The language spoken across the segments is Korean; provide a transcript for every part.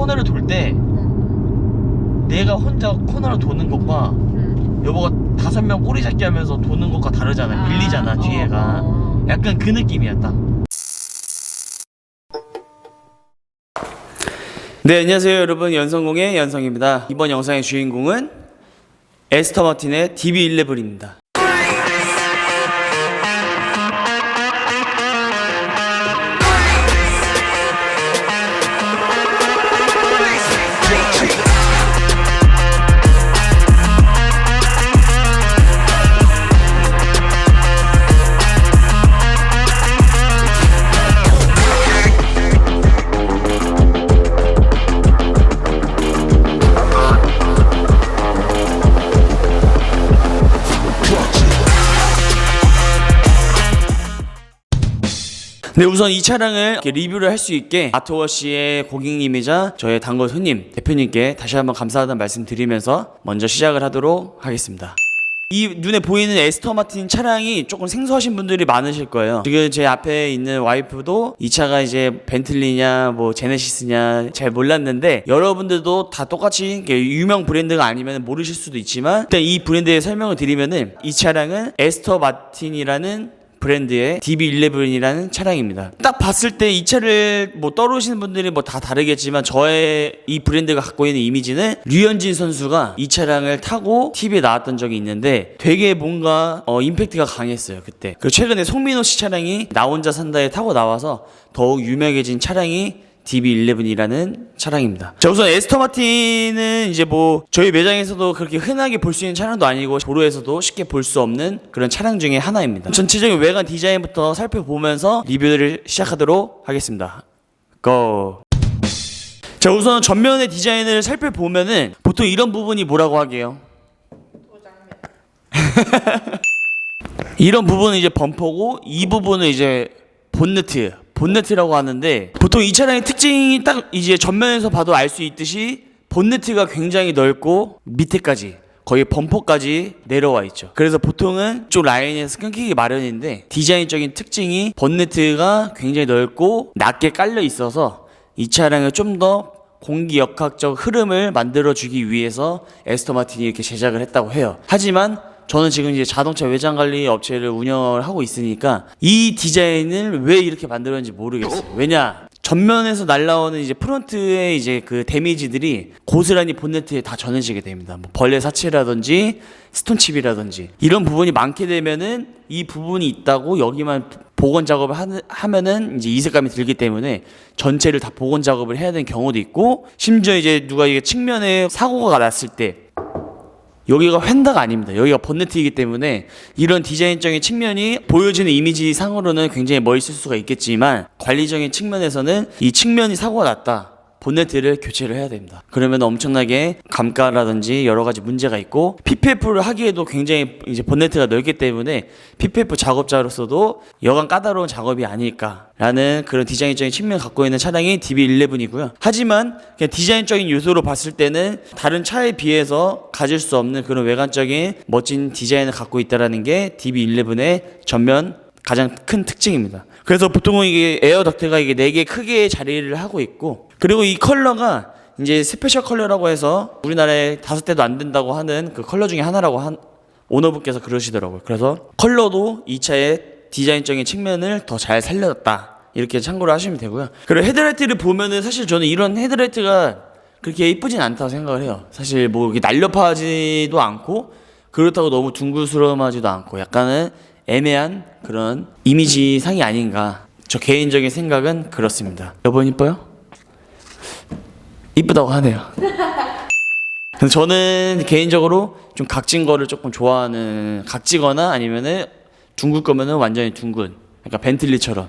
코너를 돌때 응. 내가 혼자 코너를 도는 것과 응. 여보가 다섯 명 꼬리 잡기 하면서 도는 것과 다르잖아. 밀리잖아 아, 뒤에가. 어, 어. 약간 그 느낌이었다. 네, 안녕하세요, 여러분. 연성공의 연성입니다. 이번 영상의 주인공은 에스터 마틴의 DB11입니다. 네, 우선 이 차량을 리뷰를 할 수 있게 아트워시의 고객님이자 저의 단골 손님 대표님께 다시 한번 감사하다는 말씀 드리면서 먼저 시작을 하도록 하겠습니다. 이 눈에 보이는 에스터 마틴 차량이 조금 생소하신 분들이 많으실 거예요. 지금 제 앞에 있는 와이프도 이 차가 이제 벤틀리냐 뭐 제네시스냐 잘 몰랐는데 여러분들도 다 똑같이 유명 브랜드가 아니면 모르실 수도 있지만 일단 이 브랜드의 설명을 드리면은 이 차량은 에스터 마틴이라는 브랜드의 DB11이라는 차량입니다. 딱 봤을 때 이 차를 뭐 떠오르시는 분들이 뭐 다 다르겠지만 저의 이 브랜드가 갖고 있는 이미지는 류현진 선수가 이 차량을 타고 TV에 나왔던 적이 있는데 되게 뭔가 어, 임팩트가 강했어요 그때. 그리고 최근에 송민호 씨 차량이 나 혼자 산다에 타고 나와서 더욱 유명해진 차량이 DB11이라는 차량입니다. 자, 우선 에스터 마틴은 이제 뭐 저희 매장에서도 그렇게 흔하게 볼 수 있는 차량도 아니고 도로에서도 쉽게 볼 수 없는 그런 차량 중에 하나입니다. 전체적인 외관 디자인부터 살펴보면서 리뷰를 시작하도록 하겠습니다. 고! 자, 우선 전면의 디자인을 살펴보면은 보통 이런 부분이 뭐라고 하게요? 이런 부분은 이제 범퍼고 이 부분은 이제 본네트 본네트라고 하는데 보통 이 차량의 특징이 딱 이제 전면에서 봐도 알 수 있듯이 본네트가 굉장히 넓고 밑에까지 거의 범퍼까지 내려와 있죠. 그래서 보통은 쪽 라인에서 끊기기 마련인데 디자인적인 특징이 본네트가 굉장히 넓고 낮게 깔려 있어서 이 차량을 좀 더 공기 역학적 흐름을 만들어 주기 위해서 에스터 마틴이 이렇게 제작을 했다고 해요. 하지만 저는 지금 이제 자동차 외장 관리 업체를 운영을 하고 있으니까 이 디자인을 왜 이렇게 만들었는지 모르겠어요. 왜냐? 전면에서 날라오는 이제 프론트의 이제 그 데미지들이 고스란히 본네트에 다 전해지게 됩니다. 뭐 벌레 사체라든지 스톤칩이라든지 이런 부분이 많게 되면은 이 부분이 있다고 여기만 복원 작업을 하면은 이제 이색감이 들기 때문에 전체를 다 복원 작업을 해야 되는 경우도 있고 심지어 이제 누가 이게 측면에 사고가 났을 때 여기가 휀다가 아닙니다. 여기가 본네트이기 때문에 이런 디자인적인 측면이 보여지는 이미지 상으로는 굉장히 멋있을 수가 있겠지만 관리적인 측면에서는 이 측면이 사고가 났다. 본네트를 교체를 해야 됩니다. 그러면 엄청나게 감가라든지 여러 가지 문제가 있고 PPF를 하기에도 굉장히 이제 본네트가 넓기 때문에 PPF 작업자로서도 여간 까다로운 작업이 아닐까라는 그런 디자인적인 측면을 갖고 있는 차량이 DB11이고요. 하지만 그냥 디자인적인 요소로 봤을 때는 다른 차에 비해서 가질 수 없는 그런 외관적인 멋진 디자인을 갖고 있다라는 게 DB11의 전면 가장 큰 특징입니다. 그래서 보통은 이게 에어 덕트가 이게 네 개 크게 자리를 하고 있고 그리고 이 컬러가 이제 스페셜 컬러라고 해서 우리나라에 다섯 대도 안 된다고 하는 그 컬러 중에 하나라고 한 오너분께서 그러시더라고요. 그래서 컬러도 이 차의 디자인적인 측면을 더 잘 살렸다. 이렇게 참고를 하시면 되고요. 그리고 헤드라이트를 보면은 사실 저는 이런 헤드라이트가 그렇게 이쁘진 않다고 생각을 해요. 사실 뭐 날렵하지도 않고 그렇다고 너무 둥글스러움하지도 않고 약간은 애매한 그런 이미지 상이 아닌가. 저 개인적인 생각은 그렇습니다. 여보 이뻐요? 이쁘다고 하네요. 근데 저는 개인적으로 좀 각진 거를 조금 좋아하는 각지거나 아니면은 둥글 거면은 완전히 둥근 약간 벤틀리처럼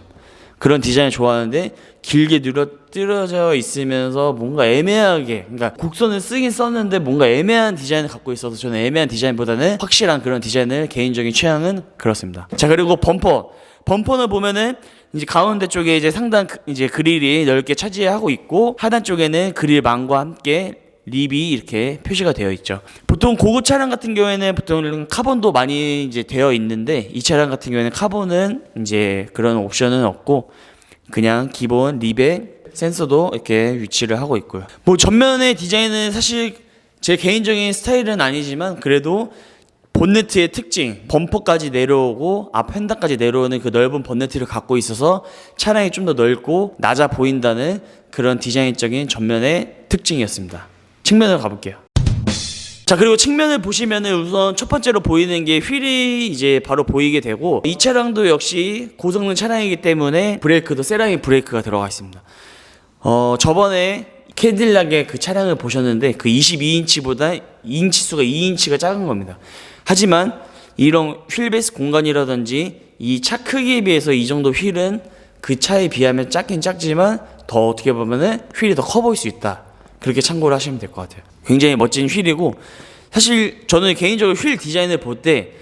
그런 디자인을 좋아하는데 길게 늘어뜨려져 있으면서 뭔가 애매하게 그러니까 곡선을 쓰긴 썼는데 뭔가 애매한 디자인을 갖고 있어서 저는 애매한 디자인보다는 확실한 그런 디자인을 개인적인 취향은 그렇습니다. 자 그리고 범퍼 범퍼를 보면은 이제 가운데 쪽에 이제 상단 그- 이제 그릴이 넓게 차지하고 있고 하단 쪽에는 그릴망과 함께 립이 이렇게 표시가 되어 있죠. 보통 고급 차량 같은 경우에는 보통 카본도 많이 이제 되어 있는데 이 차량 같은 경우에는 카본은 이제 그런 옵션은 없고 그냥 기본 립에 센서도 이렇게 위치를 하고 있고요. 뭐 전면의 디자인은 사실 제 개인적인 스타일은 아니지만 그래도 본네트의 특징, 범퍼까지 내려오고 앞 휀다까지 내려오는 그 넓은 본네트를 갖고 있어서 차량이 좀 더 넓고 낮아 보인다는 그런 디자인적인 전면의 특징이었습니다. 측면으로 가볼게요. 자 그리고 측면을 보시면은 우선 첫 번째로 보이는 게 휠이 이제 바로 보이게 되고 이 차량도 역시 고성능 차량이기 때문에 브레이크도 세라믹 브레이크가 들어가 있습니다. 어 저번에 캐딜락의 그 차량을 보셨는데 그 22인치보다 2인치 수가 2인치가 작은 겁니다. 하지만 이런 휠 베이스 공간이라든지 이 차 크기에 비해서 이 정도 휠은 그 차에 비하면 작긴 작지만 더 어떻게 보면은 휠이 더 커 보일 수 있다. 그렇게 참고를 하시면 될 것 같아요. 굉장히 멋진 휠이고 사실 저는 개인적으로 휠 디자인을 볼 때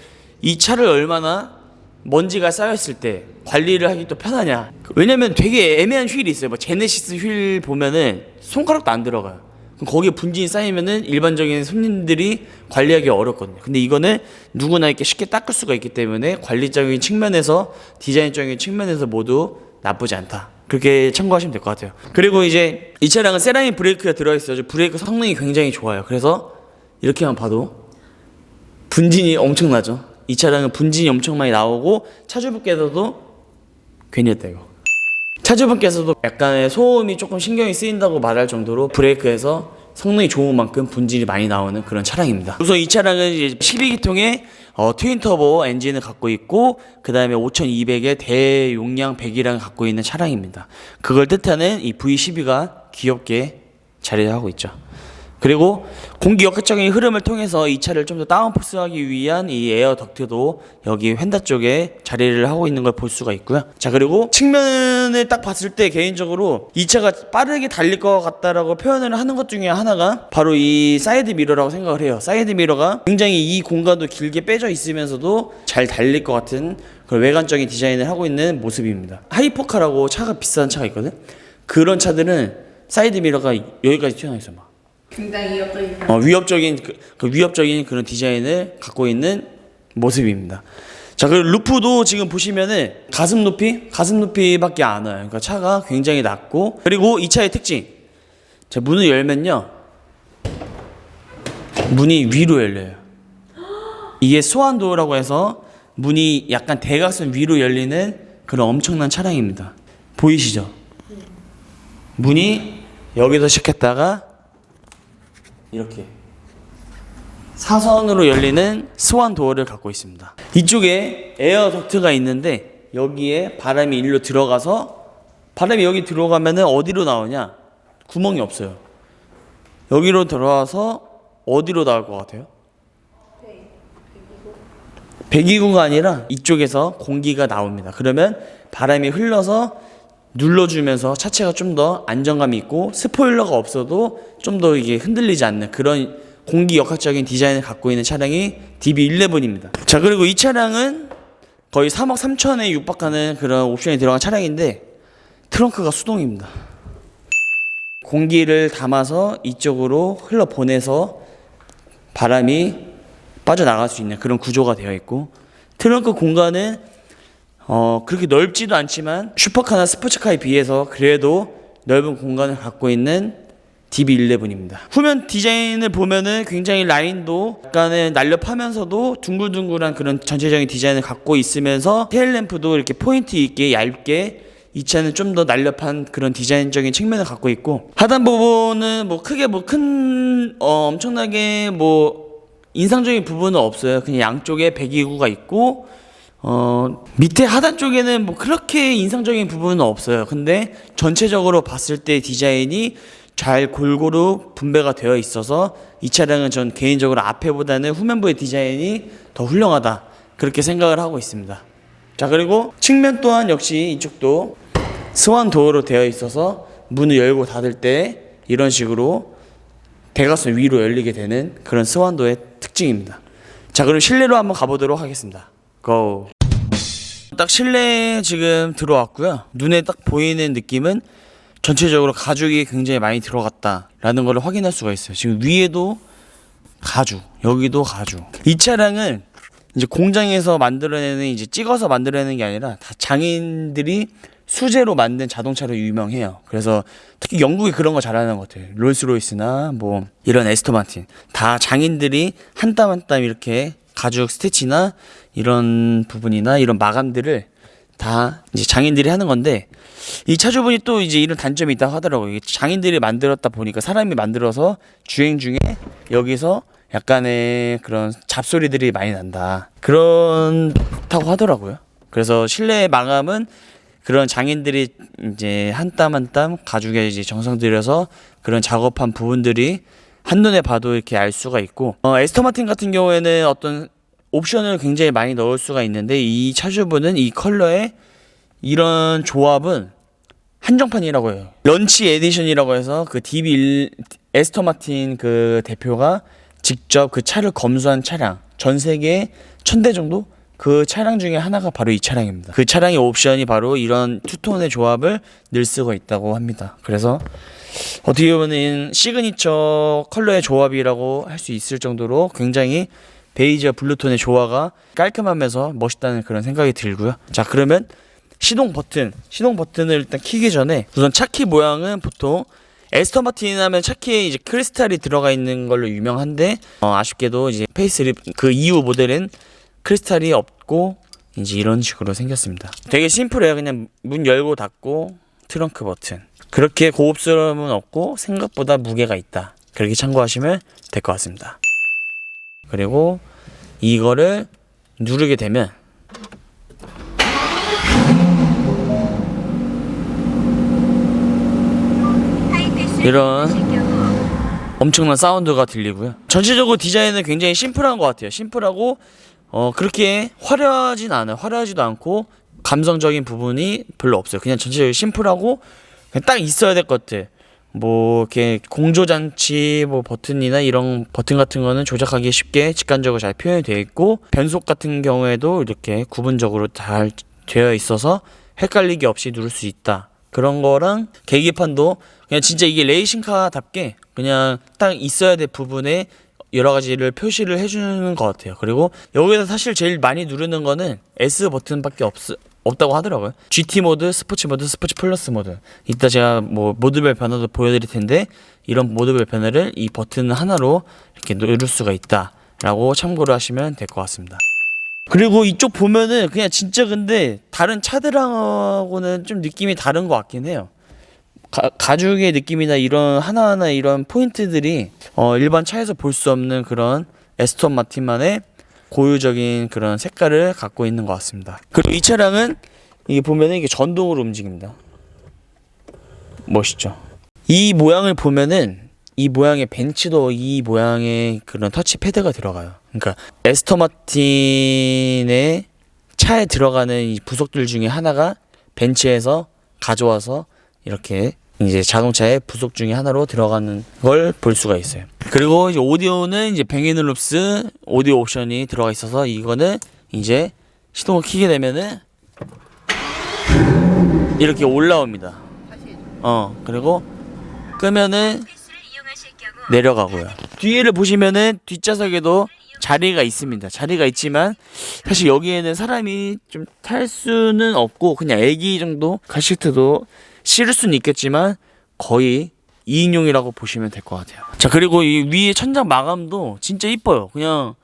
이 차를 얼마나 먼지가 쌓였을 때 관리를 하기 또 편하냐. 왜냐면 되게 애매한 휠이 있어요. 뭐 제네시스 휠 보면은 손가락도 안 들어가요. 거기에 분진이 쌓이면은 일반적인 손님들이 관리하기 어렵거든요. 근데 이거는 누구나 이렇게 쉽게 닦을 수가 있기 때문에 관리적인 측면에서 디자인적인 측면에서 모두 나쁘지 않다. 그렇게 참고하시면 될 것 같아요. 그리고 이제 이 차량은 세라믹 브레이크가 들어있어요. 브레이크 성능이 굉장히 좋아요. 그래서 이렇게만 봐도 분진이 엄청나죠. 이 차량은 분진이 엄청 많이 나오고 차주분께서도 괜히 했다 이거. 차주분께서도 약간의 소음이 조금 신경이 쓰인다고 말할 정도로 브레이크에서 성능이 좋은 만큼 분진이 많이 나오는 그런 차량입니다. 우선 이 차량은 이제 12기통의 어, 트윈 터보 엔진을 갖고 있고 그 다음에 5200의 대용량 배기량을 갖고 있는 차량입니다. 그걸 뜻하는 이 V12가 귀엽게 자리를 하고 있죠. 그리고 공기 역학적인 흐름을 통해서 이 차를 좀 더 다운포스하기 위한 이 에어 덕트도 여기 휀다 쪽에 자리를 하고 있는 걸 볼 수가 있고요. 자 그리고 측면을 딱 봤을 때 개인적으로 이 차가 빠르게 달릴 것 같다라고 표현을 하는 것 중에 하나가 바로 이 사이드 미러라고 생각을 해요. 사이드 미러가 굉장히 이 공간도 길게 빼져 있으면서도 잘 달릴 것 같은 그런 외관적인 디자인을 하고 있는 모습입니다. 하이퍼카라고 차가 비싼 차가 있거든. 그런 차들은 사이드 미러가 여기까지 튀어나와 있어 막. 굉장히 위협적인 어, 위협적인 그, 그 위협적인 그런 디자인을 갖고 있는 모습입니다. 자, 그 루프도 지금 보시면은 가슴 높이, 가슴 높이밖에 안 와요. 그러니까 차가 굉장히 낮고 그리고 이 차의 특징. 자, 문을 열면요. 문이 위로 열려요. 이게 소환도어라고 해서 문이 약간 대각선 위로 열리는 그런 엄청난 차량입니다. 보이시죠? 문이 여기서 시작했다가 이렇게 사선으로 열리는 스완 도어를 갖고 있습니다. 이쪽에 에어 덕트가 있는데 여기에 바람이 일로 들어가서 바람이 여기 들어가면은 어디로 나오냐? 구멍이 없어요. 여기로 들어와서 어디로 나올 것 같아요? 배기구가 아니라 이쪽에서 공기가 나옵니다. 그러면 바람이 흘러서 눌러주면서 차체가 좀 더 안정감이 있고 스포일러가 없어도 좀 더 이게 흔들리지 않는 그런 공기 역학적인 디자인을 갖고 있는 차량이 DB11입니다. 자 그리고 이 차량은 거의 3억 3천에 육박하는 그런 옵션이 들어간 차량인데 트렁크가 수동입니다. 공기를 담아서 이쪽으로 흘러 보내서 바람이 빠져나갈 수 있는 그런 구조가 되어 있고 트렁크 공간은 어 그렇게 넓지도 않지만 슈퍼카나 스포츠카에 비해서 그래도 넓은 공간을 갖고 있는 DB11입니다. 후면 디자인을 보면은 굉장히 라인도 약간은 날렵하면서도 둥글둥글한 그런 전체적인 디자인을 갖고 있으면서 테일램프도 이렇게 포인트 있게 얇게 이 차는 좀 더 날렵한 그런 디자인적인 측면을 갖고 있고 하단 부분은 뭐 크게 뭐큰 어, 엄청나게 뭐 인상적인 부분은 없어요. 그냥 양쪽에 배기구가 있고 어 밑에 하단 쪽에는 뭐 그렇게 인상적인 부분은 없어요. 근데 전체적으로 봤을 때 디자인이 잘 골고루 분배가 되어 있어서 이 차량은 전 개인적으로 앞에보다는 후면부의 디자인이 더 훌륭하다 그렇게 생각을 하고 있습니다. 자 그리고 측면 또한 역시 이쪽도 스완 도어로 되어 있어서 문을 열고 닫을 때 이런 식으로 대각선 위로 열리게 되는 그런 스완도의 특징입니다. 자 그럼 실내로 한번 가보도록 하겠습니다. 고. 딱 실내에 지금 들어왔고요. 눈에 딱 보이는 느낌은 전체적으로 가죽이 굉장히 많이 들어갔다라는 걸 확인할 수가 있어요. 지금 위에도 가죽, 여기도 가죽. 이 차량은 이제 공장에서 만들어내는 이제 찍어서 만들어내는 게 아니라 다 장인들이 수제로 만든 자동차로 유명해요. 그래서 특히 영국이 그런 거 잘하는 것 같아요. 롤스로이스나 뭐 이런 에스터 마틴 다 장인들이 한 땀 한 땀 이렇게 가죽 스티치나 이런 부분이나 이런 마감들을 다 이제 장인들이 하는 건데 이 차주분이 또 이제 이런 단점이 있다고 하더라고요. 장인들이 만들었다 보니까 사람이 만들어서 주행 중에 여기서 약간의 그런 잡소리들이 많이 난다. 그렇다고 하더라고요. 그래서 실내 마감은 그런 장인들이 이제 한 땀 한 땀 가죽에 이제 정성 들여서 그런 작업한 부분들이 한눈에 봐도 이렇게 알 수가 있고 어, 에스터 마틴 같은 경우에는 어떤 옵션을 굉장히 많이 넣을 수가 있는데 이 차주분은 이 컬러에 이런 조합은 한정판이라고 해요. 런치 에디션이라고 해서 그 DB 에스터 마틴 그 대표가 직접 그 차를 검수한 차량 전 세계에 천대 정도 그 차량 중에 하나가 바로 이 차량입니다. 그 차량의 옵션이 바로 이런 투톤의 조합을 늘 쓰고 있다고 합니다. 그래서 어떻게 보면 시그니처 컬러의 조합이라고 할 수 있을 정도로 굉장히 베이지와 블루톤의 조화가 깔끔하면서 멋있다는 그런 생각이 들고요. 자 그러면 시동 버튼, 시동 버튼을 일단 키기 전에 우선 차키 모양은 보통 에스터 마틴 하면 차키에 이제 크리스탈이 들어가 있는 걸로 유명한데 어, 아쉽게도 이제 페이스립 그 이후 모델은 크리스탈이 없고 이제 이런 식으로 생겼습니다. 되게 심플해요. 그냥 문 열고 닫고 트렁크 버튼. 그렇게 고급스러움은 없고 생각보다 무게가 있다. 그렇게 참고하시면 될 것 같습니다. 그리고 이거를 누르게 되면 이런 엄청난 사운드가 들리고요. 전체적으로 디자인은 굉장히 심플한 것 같아요. 심플하고 어 그렇게 화려하진 않아요. 화려하지도 않고 감성적인 부분이 별로 없어요. 그냥 전체적으로 심플하고 그냥 딱 있어야 될것 같아. 뭐 이렇게 공조 장치 뭐 버튼이나 이런 버튼 같은 거는 조작하기 쉽게 직관적으로 잘 표현이 되어 있고 변속 같은 경우에도 이렇게 구분적으로 잘 되어 있어서 헷갈리기 없이 누를 수 있다. 그런 거랑 계기판도 그냥 진짜 이게 레이싱카답게 그냥 딱 있어야 될 부분에 여러 가지를 표시를 해주는 것 같아요. 그리고 여기서 사실 제일 많이 누르는 거는 S 버튼밖에 없, 없다고 하더라고요. GT 모드, 스포츠 모드, 스포츠 플러스 모드. 이따 제가 뭐 모드별 변화도 보여드릴 텐데 이런 모드별 변화를 이 버튼 하나로 이렇게 누를 수가 있다라고 참고를 하시면 될 것 같습니다. 그리고 이쪽 보면은 그냥 진짜 근데 다른 차들하고는 좀 느낌이 다른 것 같긴 해요. 가, 가죽의 느낌이나 이런 하나하나 이런 포인트들이 어, 일반 차에서 볼 수 없는 그런 에스톤 마틴만의 고유적인 그런 색깔을 갖고 있는 것 같습니다. 그리고 이 차량은 이게 보면은 이게 전동으로 움직입니다. 멋있죠. 이 모양을 보면은 이 모양의 벤츠도 이 모양의 그런 터치 패드가 들어가요. 그러니까 에스터 마틴의 차에 들어가는 이 부속들 중에 하나가 벤츠에서 가져와서 이렇게 이제 자동차의 부속 중에 하나로 들어가는 걸 볼 수가 있어요. 그리고 이제 오디오는 이제 뱅앤올룹스 오디오 옵션이 들어가 있어서 이거는 이제 시동을 키게 되면은 이렇게 올라옵니다. 어 그리고 끄면은 내려가고요. 뒤에를 보시면은 뒷좌석에도 자리가 있습니다. 자리가 있지만 사실 여기에는 사람이 좀 탈 수는 없고 그냥 애기 정도 카시트도 실을 수는 있겠지만 거의 2인용이라고 보시면 될 것 같아요. 자 그리고 이 위에 천장 마감도 진짜 이뻐요. 그냥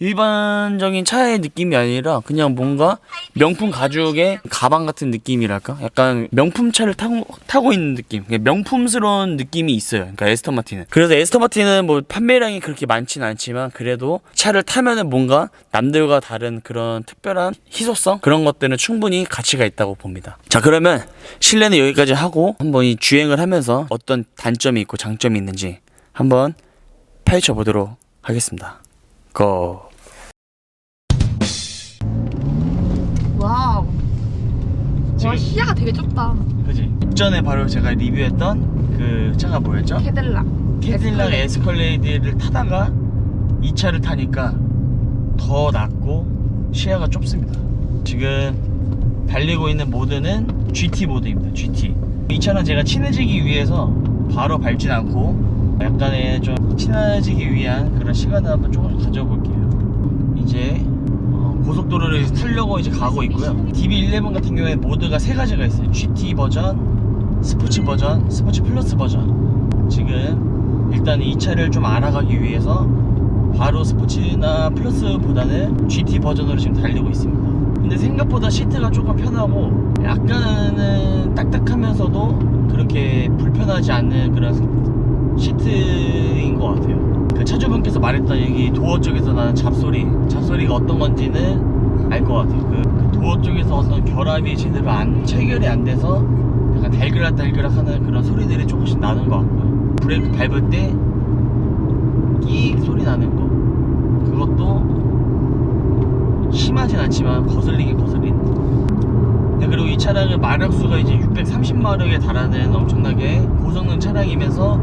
일반적인 차의 느낌이 아니라 그냥 뭔가 명품 가죽의 가방 같은 느낌이랄까? 약간 명품 차를 타고, 타고 있는 느낌. 명품스러운 느낌이 있어요. 그러니까 에스터 마틴은. 그래서 에스터 마틴은 뭐 판매량이 그렇게 많지는 않지만 그래도 차를 타면은 뭔가 남들과 다른 그런 특별한 희소성? 그런 것들은 충분히 가치가 있다고 봅니다. 자, 그러면 실내는 여기까지 하고 한번 이 주행을 하면서 어떤 단점이 있고 장점이 있는지 한번 파헤쳐 보도록 하겠습니다. 고! 와우. 와 시야가 되게 좁다. 그지? 직전에 바로 제가 리뷰했던 그 차가 뭐였죠? 캐딜락. 캐딜락 에스컬레이드를 타다가 이 차를 타니까 더 낮고 시야가 좁습니다. 지금 달리고 있는 모드는 GT 모드입니다. GT. 이 차는 제가 친해지기 위해서 바로 밟진 않고 약간의 좀 친해지기 위한 그런 시간을 한번 조금 가져볼게요. 이제 어, 고속도로를 타려고 이제 가고 있고요. DB11 같은 경우에 모드가 세 가지가 있어요. GT 버전, 스포츠 버전, 스포츠 플러스 버전. 지금 일단 이 차를 좀 알아가기 위해서 바로 스포츠나 플러스보다는 GT 버전으로 지금 달리고 있습니다. 근데 생각보다 시트가 조금 편하고 약간은 딱딱하면서도 그렇게 불편하지 않는 그런 시트인 것 같아요. 그 차주분께서 말했던 여기 도어 쪽에서 나는 잡소리, 잡소리가 어떤 건지는 알 것 같아요. 그, 그 도어 쪽에서 어떤 결합이 제대로 안 체결이 안 돼서 약간 달그락 달그락 하는 그런 소리들이 조금씩 나는 것 같고요. 브레이크 밟을 때 끼익 소리 나는 거. 그것도 심하진 않지만 거슬리긴 거슬리는 네, 그리고 이 차량은 마력수가 이제 630마력에 달하는 엄청나게 고성능 차량이면서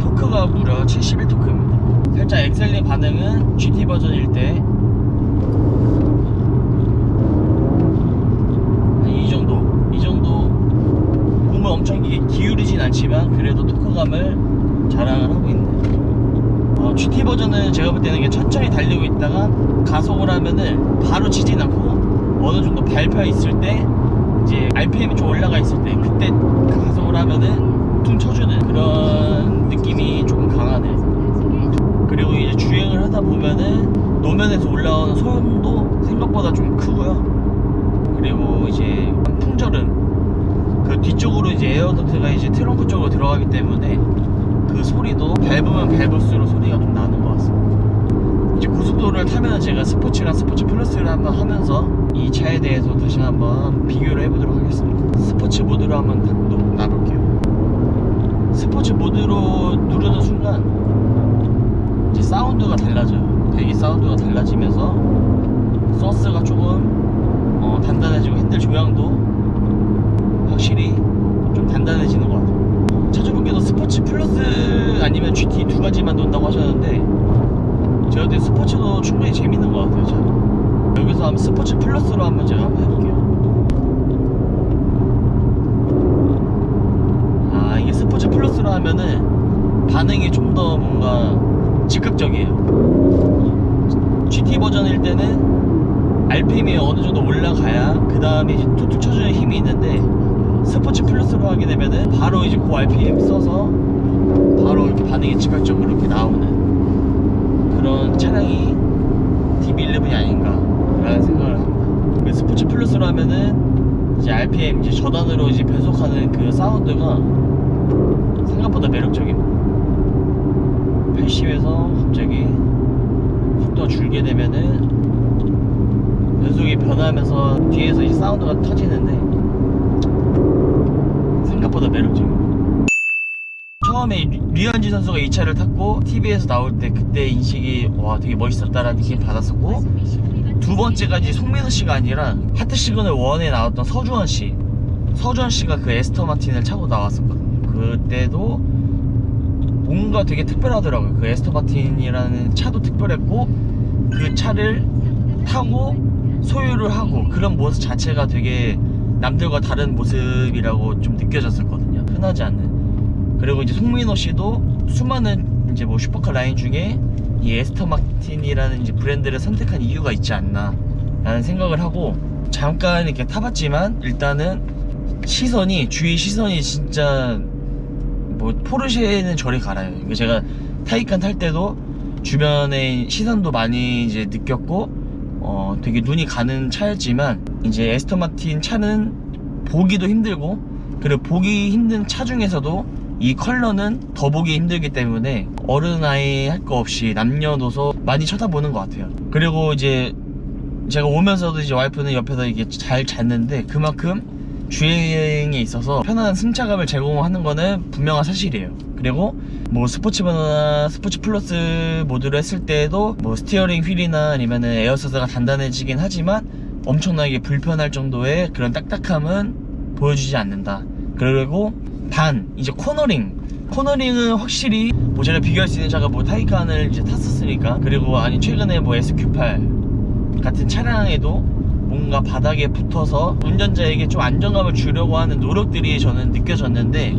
토크가 무려 71토크입니다. 살짝 엑셀링 반응은 GT 버전일 때. 한이 정도 이 정도. 몸을 엄청 기- 기울이진 않지만 그래도 토크감을 자랑을 하고 있네요 어, GT 버전은 제가 볼 때는 천천히 달리고 있다가 가속을 하면은 바로 치진 않고 어느 정도 밟혀 있을 때 이제 RPM이 좀 올라가 있을 때 그때 가속을 하면은 퉁 쳐주는 그런 느낌이 조금 강하네. 그리고 이제 주행을 하다 보면은 노면에서 올라오는 소음도 생각보다 좀 크고요. 그리고 이제 풍절음 그 뒤쪽으로 이제 에어덕트가 이제 트렁크 쪽으로 들어가기 때문에 그 소리도 밟으면 밟을수록 소리가 좀 나는 것 같습니다. 이제 고속도로를 타면 제가 스포츠랑 스포츠 플러스를 한번 하면서 이 차에 대해서 다시 한번 비교를 해보도록 하겠습니다. 스포츠 모드로 한번 놔볼게요. 스포츠 모드로 누르는 순간 이제 사운드가 달라져요. 배기 사운드가 달라지면서 소스가 조금 어, 단단해지고 핸들 조향도 확실히 좀 단단해지는 것 같아요. 차주분께서 스포츠 플러스 아니면 GT 두 가지만 논다고 하셨는데 제가 볼때 스포츠도 충분히 재밌는 것 같아요. 자, 여기서 한번 스포츠 플러스로 한번 제가 한번 해볼게요. 아 이게 플러스로 하면은 반응이 좀 더 뭔가 즉각적이에요. GT 버전일 때는 RPM이 어느 정도 올라가야 그 다음에 이제 툭툭 쳐주는 힘이 있는데 스포츠 플러스로 하게 되면은 바로 이제 그 RPM 써서 바로 이렇게 반응이 즉각적으로 이렇게 나오는 그런 차량이 DB11이 아닌가라는 생각을 합니다. 그 스포츠 플러스로 하면은 이제 RPM 이제 저단으로 이제 변속하는 그 사운드가 생각보다 매력적입니다. 80에서 갑자기 속도가 줄게 되면은 변속이 변하면서 뒤에서 이제 사운드가 터지는데 생각보다 매력적입니다. 처음에 류- 류현진 선수가 이 차를 탔고 TV에서 나올 때 그때 인식이 와 되게 멋있었다라는 느낌 받았었고 두 이제 송민호 씨가 아니라 하트 시그널 1에 나왔던 서주원 씨 서주원 씨가 그 에스터 마틴을 차고 나왔었거든요 그때도 뭔가 되게 특별하더라고요. 그 에스터 마틴이라는 차도 특별했고 그 차를 타고 소유를 하고 그런 모습 자체가 되게 남들과 다른 모습이라고 좀 느껴졌었거든요. 흔하지 않는. 그리고 이제 송민호 씨도 수많은 이제 뭐 슈퍼카 라인 중에 이 에스터 마틴이라는 이제 브랜드를 선택한 이유가 있지 않나 라는 생각을 하고 잠깐 이렇게 타봤지만 일단은 시선이 주위 시선이 진짜 뭐 포르쉐는 저리 갈아요. 제가 타이칸 탈 때도 주변에 시선도 많이 이제 느꼈고 어 되게 눈이 가는 차였지만 이제 에스터 마틴 차는 보기도 힘들고 그리고 보기 힘든 차 중에서도 이 컬러는 더 보기 힘들기 때문에 어른 아이 할 거 없이 남녀노소 많이 쳐다보는 것 같아요. 그리고 이제 제가 오면서도 이제 와이프는 옆에서 이게 잘 잤는데 그만큼 주행에 있어서 편안한 승차감을 제공하는 거는 분명한 사실이에요. 그리고 뭐 스포츠보다 스포츠 플러스 모드로 했을 때도 뭐 스티어링 휠이나 아니면은 에어서스가 단단해지긴 하지만 엄청나게 불편할 정도의 그런 딱딱함은 보여주지 않는다. 그리고 단 이제 코너링 코너링은 확실히 뭐 제가 비교할 수 있는 차가 뭐 타이칸을 이제 탔었으니까 그리고 아니 최근에 뭐 SQ8 같은 차량에도 뭔가 바닥에 붙어서 운전자에게 좀 안정감을 주려고 하는 노력들이 저는 느껴졌는데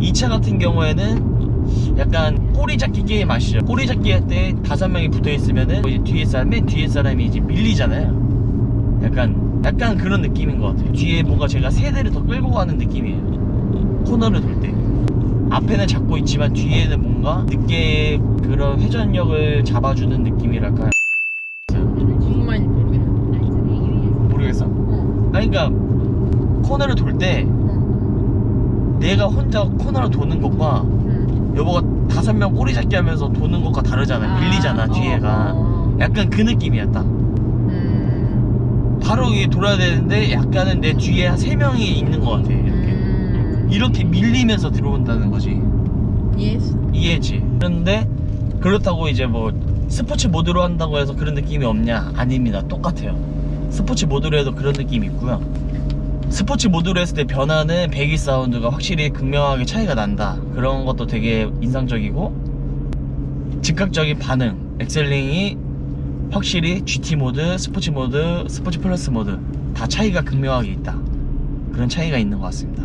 이 차 같은 경우에는 약간 꼬리 잡기 게임 아시죠? 꼬리 잡기 할 때 다섯 명이 붙어 있으면은 이제 뒤에 사람 맨 뒤에 사람이 이제 밀리잖아요. 약간 약간 그런 느낌인 것 같아요. 뒤에 뭔가 제가 세대를 더 끌고 가는 느낌이에요. 코너를 돌 때. 앞에는 잡고 있지만 뒤에는 뭔가 늦게 그런 회전력을 잡아주는 느낌이랄까요? 무슨 말인지 모르겠네. 모르겠어? 어. 아니 그러니까 코너를 돌때 어. 내가 혼자 코너를 도는 것과 응. 여보가 다섯 명 꼬리 잡기 하면서 도는 것과 다르잖아. 밀리잖아, 어, 뒤에가. 어. 약간 그 느낌이야, 딱. 음. 바로 이게 돌아야 되는데 약간은 내 뒤에 한 세 명이 있는 것 같아. 이렇게. 음. 이렇게 밀리면서 들어온다는 거지. 예스. 이해했지? 그런데 그렇다고 이제 뭐 스포츠 모드로 한다고 해서 그런 느낌이 없냐? 아닙니다. 똑같아요. 스포츠 모드로 해도 그런 느낌이 있고요. 스포츠 모드로 했을 때 변화는 배기 사운드가 확실히 극명하게 차이가 난다. 그런 것도 되게 인상적이고 즉각적인 반응, 엑셀링이 확실히 GT 모드, 스포츠 모드, 스포츠 플러스 모드 다 차이가 극명하게 있다. 그런 차이가 있는 것 같습니다.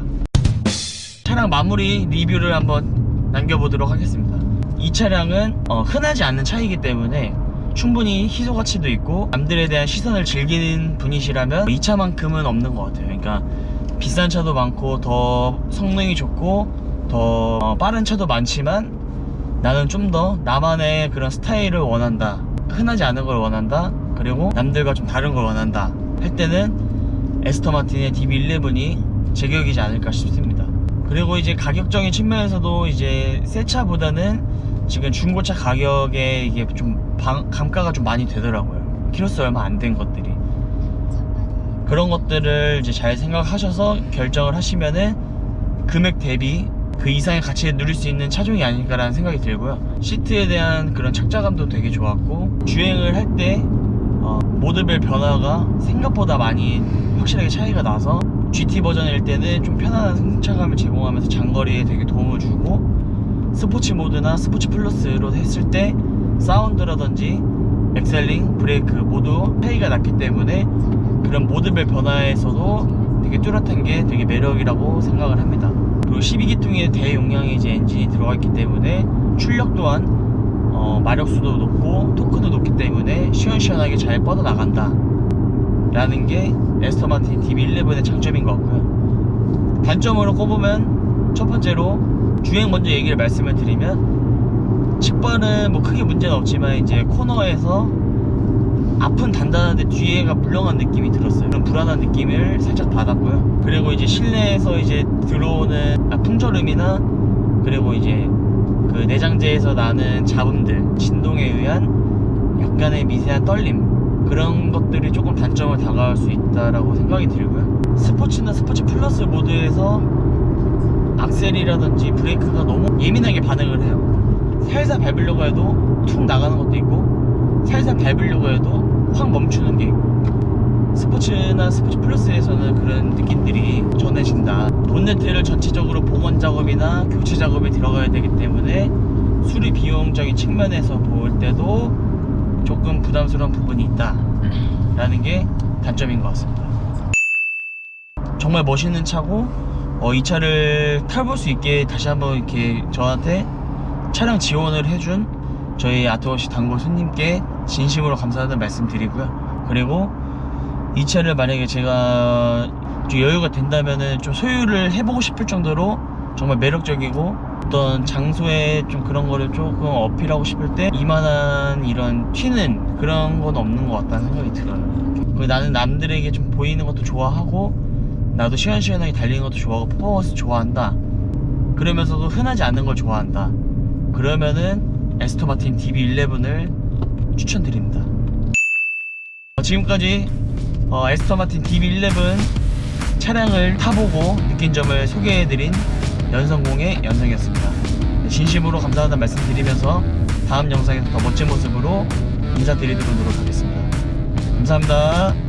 차량 마무리 리뷰를 한번 남겨보도록 하겠습니다. 이 차량은 어, 흔하지 않는 차이기 때문에 충분히 희소 가치도 있고 남들에 대한 시선을 즐기는 분이시라면 이 차만큼은 없는 것 같아요. 그러니까 비싼 차도 많고 더 성능이 좋고 더 어, 빠른 차도 많지만 나는 좀 더 나만의 그런 스타일을 원한다. 흔하지 않은 걸 원한다. 그리고 남들과 좀 다른 걸 원한다. 할 때는 에스터 마틴의 DB11이 제격이지 않을까 싶습니다. 그리고 이제 가격적인 측면에서도 이제 새 차보다는 지금 중고차 가격에 이게 좀 방- 감가가 좀 많이 되더라고요. 키로수 얼마 안 된 것들이. 그런 것들을 이제 잘 생각하셔서 결정을 하시면은 금액 대비 그 이상의 가치를 누릴 수 있는 차종이 아닐까라는 생각이 들고요. 시트에 대한 그런 착자감도 되게 좋았고 주행을 할때 어, 모드별 변화가 생각보다 많이 확실하게 차이가 나서 GT 버전일 때는 좀 편안한 승차감을 제공하면서 장거리에 되게 도움을 주고 스포츠 모드나 스포츠 플러스로 했을 때 사운드라든지 엑셀링, 브레이크 모두 차이가 났기 때문에 그런 모드별 변화에서도 되게 뚜렷한 게 되게 매력이라고 생각을 합니다. 그리고 12기통의 대용량의 이제 엔진이 들어가 있기 때문에 출력 또한 어, 마력수도 높고 토크도 높기 때문에 시원시원하게 잘 뻗어나간다 라는 게 에스터 마틴 DB11의 장점인 것 같고요 단점으로 꼽으면 첫 번째로 주행 먼저 얘기를 말씀을 드리면 직발은 뭐 크게 문제는 없지만 이제 코너에서 앞은 단단한데 뒤에가 물렁한 느낌이 들었어요. 그런 불안한 느낌을 살짝 받았고요. 그리고 이제 실내에서 이제 들어오는 아, 풍절음이나 그리고 이제 그 내장재에서 나는 잡음들, 진동에 의한 약간의 미세한 떨림 그런 것들이 조금 단점을 다가올 수 있다라고 생각이 들고요. 스포츠나 스포츠 플러스 모드에서 악셀이라든지 브레이크가 너무 예민하게 반응을 해요. 살살 밟으려고 해도 툭 나가는 것도 있고 살살 밟으려고 해도 확 멈추는 게 있고. 스포츠나 스포츠 플러스에서는 그런 느낌들이 전해진다. 본네트를 전체적으로 복원 작업이나 교체 작업에 들어가야 되기 때문에 수리 비용적인 측면에서 볼 때도 조금 부담스러운 부분이 있다 라는 게 단점인 것 같습니다. 정말 멋있는 차고 어, 이 차를 타볼 수 있게 다시 한번 이렇게 저한테 차량 지원을 해준 저희 아트워시 단골 손님께 진심으로 감사하다는 말씀 드리고요. 그리고 이 차를 만약에 제가 좀 여유가 된다면은 좀 소유를 해보고 싶을 정도로 정말 매력적이고 어떤 장소에 좀 그런 거를 조금 어필하고 싶을 때 이만한 이런 튀는 그런 건 없는 것 같다는 생각이 들어요. 그리고 나는 남들에게 좀 보이는 것도 좋아하고 나도 시원시원하게 달리는 것도 좋아하고 퍼포먼스 좋아한다. 그러면서도 흔하지 않은 걸 좋아한다. 그러면은 에스터 마틴 DB11을 추천드립니다. 어, 지금까지 어, 에스터 마틴 DB11 차량을 타보고 느낀 점을 소개해드린 연성공의 연성이었습니다. 네, 진심으로 감사하다는 말씀 드리면서 다음 영상에서 더 멋진 모습으로 인사드리도록 하겠습니다. 감사합니다.